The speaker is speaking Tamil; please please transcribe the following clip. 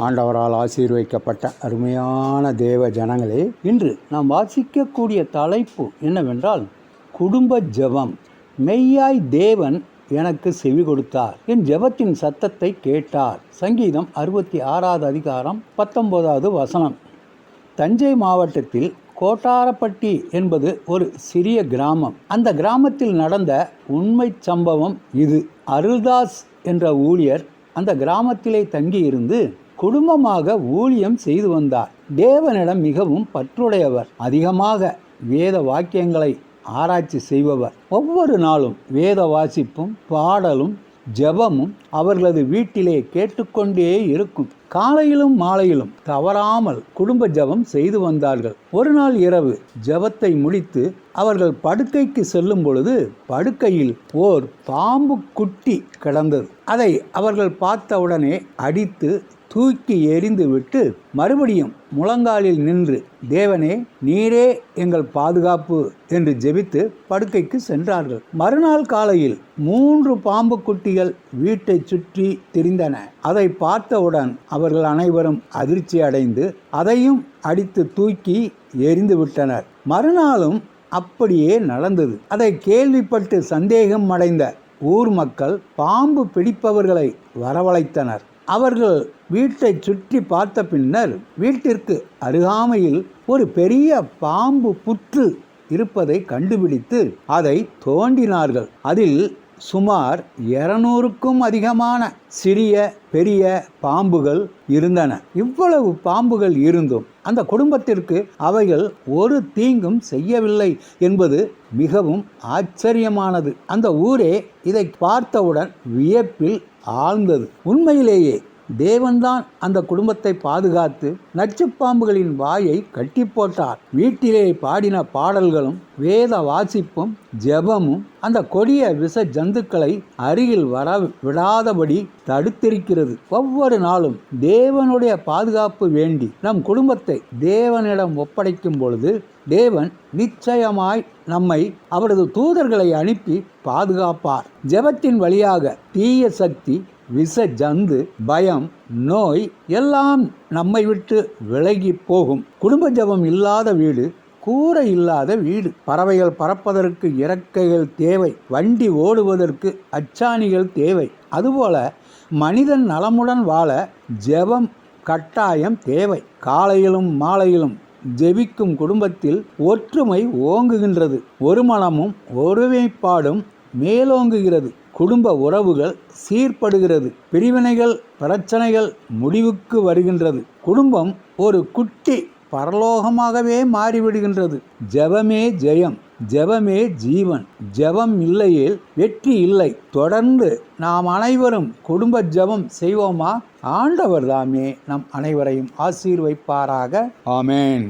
ஆண்டவரால் ஆசீர்வைக்கப்பட்ட அருமையான தேவ ஜனங்களே இன்று நாம் வாசிக்கக்கூடிய தலைப்பு என்னவென்றால் குடும்ப ஜெபம். மெய்யாய் தேவன் எனக்கு செவி கொடுத்தார். என் ஜெபத்தின் சத்தத்தை கேட்டார். சங்கீதம் அறுபத்தி ஆறாவது அதிகாரம் பத்தொன்பதாவது வசனம். தஞ்சை மாவட்டத்தில் கோட்டாரப்பட்டி என்பது ஒரு சிறிய கிராமம். அந்த கிராமத்தில் நடந்த உண்மை சம்பவம் இது. அருள்தாஸ் என்ற ஊழியர் அந்த கிராமத்திலே தங்கியிருந்து குடும்பமாக ஊழியம் செய்து வந்தார். தேவனிடம் மிகவும் பற்றுடையவர். அதிகமாக வேத வாக்கியங்களை ஆராய்ச்சி செய்பவர். ஒவ்வொரு நாளும் வேத வாசிப்பும் பாடலும் ஜெபமும் அவர்களது வீட்டிலே கேட்டுக்கொண்டே இருக்கும். காலையிலும் மாலையிலும் தவறாமல் குடும்ப ஜெபம் செய்து வந்தார்கள். ஒரு நாள் இரவு ஜெபத்தை முடித்து அவர்கள் படுக்கைக்கு செல்லும் பொழுது படுக்கையில் ஓர் பாம்பு குட்டி கிடந்தது. அதை அவர்கள் பார்த்தவுடனே அடித்து தூக்கி எறிந்து விட்டு மறுபடியும் முழங்காலில் நின்று தேவனே நீரே எங்கள் பாதுகாப்பு என்று ஜெபித்து படுக்கைக்கு சென்றார்கள். மறுநாள் காலையில் மூன்று பாம்பு குட்டிகள் வீட்டை சுற்றி திரிந்தன. அதை பார்த்தவுடன் அவர்கள் அனைவரும் அதிர்ச்சி அடைந்து அதையும் அடித்து தூக்கி எறிந்து விட்டனர். மறுநாளும் அப்படியே நடந்தது. அதை கேள்விப்பட்டு சந்தேகம் அடைந்த ஊர் மக்கள் பாம்பு பிடிப்பவர்களை வரவழைத்தனர். அவர்கள் வீட்டை சுற்றி பார்த்த பின்னர் வீட்டிற்கு அருகாமையில் ஒரு பெரிய பாம்பு புற்று இருப்பதை கண்டுபிடித்து அதை தோண்டினார்கள். அதில் சுமார் இருநூறுக்கும் அதிகமான சிறிய பெரிய பாம்புகள் இருந்தன. இவ்வளவு பாம்புகள் இருந்தும் அந்த குடும்பத்திற்கு அவைகள் ஒரு தீங்கும் செய்யவில்லை என்பது மிகவும் ஆச்சரியமானது. அந்த ஊரே இதை பார்த்தவுடன் வியப்பில் ஆழ்ந்தது. உண்மையிலேயே தேவன்தான் அந்த குடும்பத்தை பாதுகாத்து நச்சுப்பாம்புகளின் வாயை கட்டி போட்டார். வீட்டிலே பாடின பாடல்களும் வேத வாசிப்பும் ஜெபமும் அந்த கொடிய விஷ ஜந்துக்களை அருகில் வர விடாதபடி தடுத்திருக்கிறது. ஒவ்வொரு நாளும் தேவனுடைய பாதுகாப்பு வேண்டி நம் குடும்பத்தை தேவனிடம் ஒப்படைக்கும் பொழுது தேவன் நிச்சயமாய் நம்மை அவரது தூதர்களை அனுப்பி பாதுகாப்பார். ஜெபத்தின் வழியாக தீய சக்தி விச ஜந்து பயம் நோய் எல்லாம் நம்மை விட்டு விலகி போகும். குடும்ப ஜபம் இல்லாத வீடு கூரை இல்லாத வீடு. பறவைகள் பறப்பதற்கு இறக்கைகள் தேவை. வண்டி ஓடுவதற்கு அச்சாணிகள் தேவை. அதுபோல மனிதன் நலமுடன் வாழ ஜெபம் கட்டாயம் தேவை. காலையிலும் மாலையிலும் ஜெபிக்கும் குடும்பத்தில் ஒற்றுமை ஓங்குகின்றது. ஒரு மனமும் ஒருமைப்பாடும் மேலோங்குகிறது. குடும்ப உறவுகள் சீர்படுகிறது. பிரிவினைகள் பிரச்சனைகள் முடிவுக்கு வருகின்றது. குடும்பம் ஒரு குட்டி பரலோகமாகவே மாறிவிடுகின்றது. ஜெபமே ஜெயம் ஜெபமே ஜீவன். ஜெபம் இல்லையேல் வெற்றி இல்லை. தொடர்ந்து நாம் அனைவரும் குடும்ப ஜெபம் செய்வோமா? ஆண்டவர் தாமே நம் அனைவரையும் ஆசீர்வைப்பாராக. ஆமேன்.